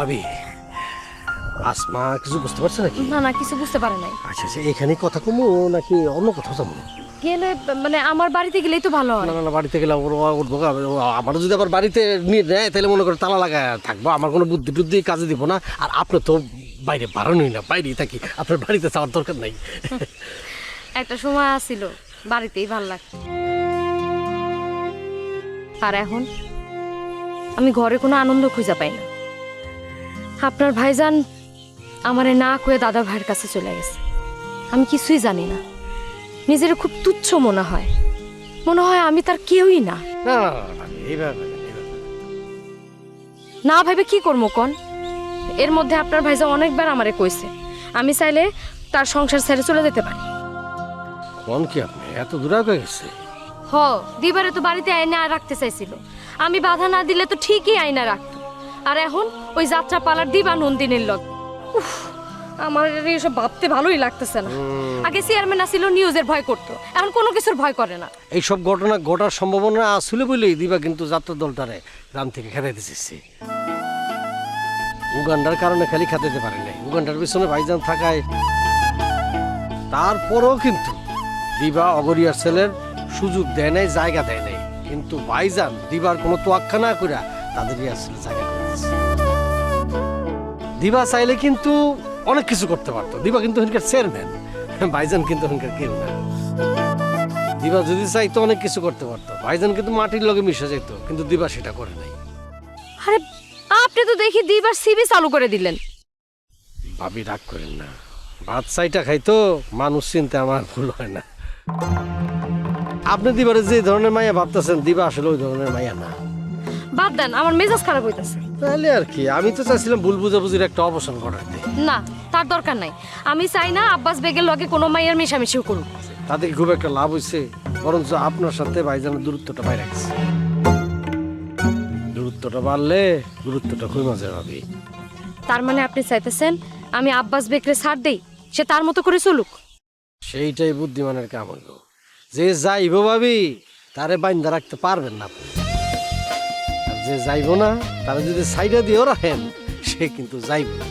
ভাবি আসমা কিছু বুঝতে পারছে নাকি? না না কিছু বুঝতে পারে নাই। আচ্ছা আচ্ছা এখানে কথা কমু নাকি অন্য কোথাও যাব? গেলে মানে আমার বাড়িতে গেলেই তো ভালো হয়। না না বাড়িতে গেলে ওর ও উঠবো আমার যদি আবার বাড়িতে নিয়ে নেয় তাহলে মনে করে তালা লাগায় থাকব আমার কোনো বুদ্ধি টুদ্ধি কাজে দিব না। আর আপনি তো বাইরে বাড়ানোই না বাইরেই থাকি আপনার বাড়িতে যাওয়ার দরকার নাই। একটা সময় আসছিল বাড়িতেই ভালো লাগতো। আর এখন আমি ঘরে কোনো আনন্দ খুঁজে পাই না। আপনার ভাইজান আমারে না কয়ে দাদা ভাইয়ের কাছে চলে গেছে। আমি কিছুই জানি না। নিজের খুব তুচ্ছ মনে হয়। মনে হয় আমি তার কেউই না। না এইভাবে। না ভেবে কি করব কন? এর মধ্যে আপনার ভাইজান অনেকবার আমারে কইছে আমি চাইলে তার সংসার ছেড়ে চলে যেতে পারি। কোন কি আপনি? এত দূরে হয়ে গেছে? হ দিবারে তো বাড়িতে আয়না রাখতে চাইছিল। আমি বাধা না দিলে তো ঠিকই আয়না রাখতো। আর এখন ওই যাত্রা পালার দিবা নন্দিনীর লগ। উফ, আমার এসব ভাবতে ভালোই লাগতেছে না। আগে চেয়ারম্যান আসিল নিউজের ভয় করতো। এখন কোনো কিছুর ভয় করে না। এইসব ঘটনা ঘটার সম্ভাবনা আসলে বলেই দিবা কিন্তু যাত্রা দলটারে গ্রাম থেকে খেদাইতে চেয়েছে উগান্ডার কারণে খালি খেদাইতে পারে নাই। উগান্ডার পিছনে ভাইজান থাকায় তারপরেও কিন্তু দিবা অগরিয়ার ছেলের সুযোগ দেয় নাই জায়গা দেয় নাই। কিন্তু ভাইজান দিবার কোনো তোয়াক্কা না করে তাদেরই আসলে জায়গা। দিবা চাইলে কিন্তু অনেক কিছু করতে পারতো। দিবা কিন্তু ওখানকার চেয়ারম্যান ভাইজান কিন্তু ওখানকার কেউ না। দিবা যদি চাইতো অনেক কিছু করতে পারতো। ভাইজান কিন্তু মাটির লগে মিশে যেত কিন্তু দিবা সেটা করে নাই। আরে আপনি তো দেখি দিবার সিবি চালু করে দিলেন। ভাবি রাগ করেন না। ভাত চাইটা খাইতো মানুষ চিনতে আমার ভুল হয় না। আপনি দিবারে যে ধরনের মাইয়া ভাবতেছেন দিবা আসলে ওই ধরনের মাইয়া না। বাদ দেন আমার মেজাজ খারাপ হইতাছে। তাহলে আর কি আমি তো চাইছিলাম ভুল বুঝাবুঝির একটা অবসান ঘটাতে না তার দরকার নাই। আমি চাই না আব্বাস বেগের লগে কোনো মাইয়ের মেশামেশিও করুক। তাতে কি খুব একটা লাভ হয়েছে বরঞ্চ আপনার সাথে ভাইজানের দূরত্বটা বাইরে রাখছে দূরত্বটা বাড়লে দূরত্বটা খুবই মজা হবে। তার মানে আপনি চাইতেছেন আমি আব্বাস বেগরে ছাড় দেই সে তার মতো করে চলুক? সেইটাই বুদ্ধিমানের কাম হইল যে যাইব ভাবি তারে বাইন্দা রাখতে পারবেন না আপনি। যে যাইব না তারা যদি সাইডে দিয়েও রাখেন সে কিন্তু যাইব না।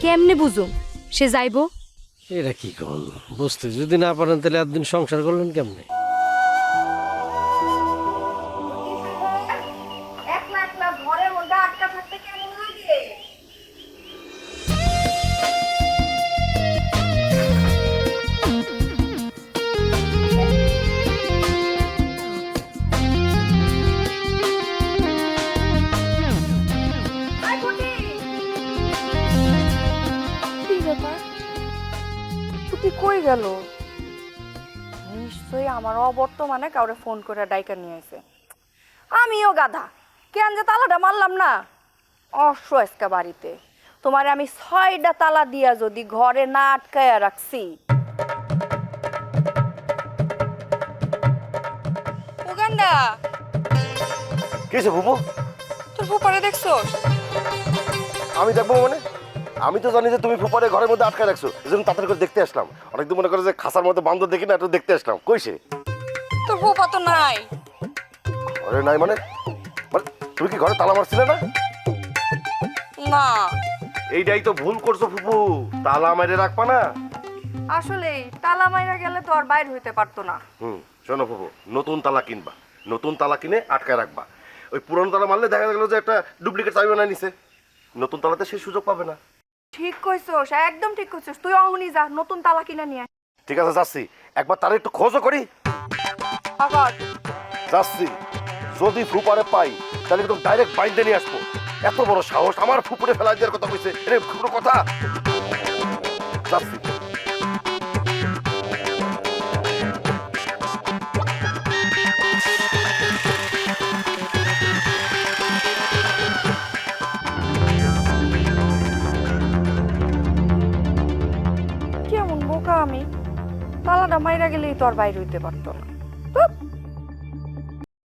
কেমনে বুঝো? সে যাইব? এটা কি কন? বুঝতে যদি না পারেন তাহলে একদিন সংসার করলেন কেমনে? টুকি কই গেল? নিশ্চয়ই আমার অবর্তমানে কাউরে ফোন করে ডাইকা নিয়ে এসে আমিও গাধা। কেন যে তালাটা মারলাম না? অসস্কা বাড়িতে। তোমার আমি ছয়টা তালা দিয়া যদি ঘরে না আটকায়া রাখছি। উগান্ডা! কিসে ফুপু তোর ফুপারে দেখছ আমি দেখব মানে? আমি তো জানি যে তুমি ফুপারে ঘরের মধ্যে আটকে রাখছো এই জন্য তাড়াতাড়ি করে দেখতে আসলাম। অনেকদিন মনে করে যে খাসার মধ্যে বান্ধব দেখি না একটু দেখতে আসলাম। কইছে তোর ফুপা তো নাই। ঘরে নাই মানে? মানে তুমি কি ঘরে তালা মারছিলে না? না। এইটাই তো ভুল করছ ফুপু তালা মারে রাখবা না। আসলে তালা মাইরা গেলে তো আর বাইর হইতে পারতো না। হুম শোনো ফুপু নতুন তালা কিনবা। নতুন তালা কিনে আটকায় রাখবা। ওই পুরনো তালা মারলে দেখা গেল যে একটা ডুপ্লিকেট চাবি বানায় নিছে। নতুন তালাতে সেই সুযোগ পাবে না। ঠিক কইছস একদম ঠিক কইছস। তুই অহনি যা নতুন তালা কিনে নিয়ে আয়। ঠিক আছে যাচ্ছি। একবার তার একটু খোঁজও করি। আবার? যাচ্ছি। যদি ফুপারে পাই তাহলে একদম ডাইরেক্ট বাইন্দে নিয়ে আসব। এত বড় সাহস আমার ফুপুরে ফেলাই দেওয়ার কথা কইছে। এটা কোনো কথা? যাচ্ছি। মাইরা গেলেই তো আর বাইরে হইতে পারতো না।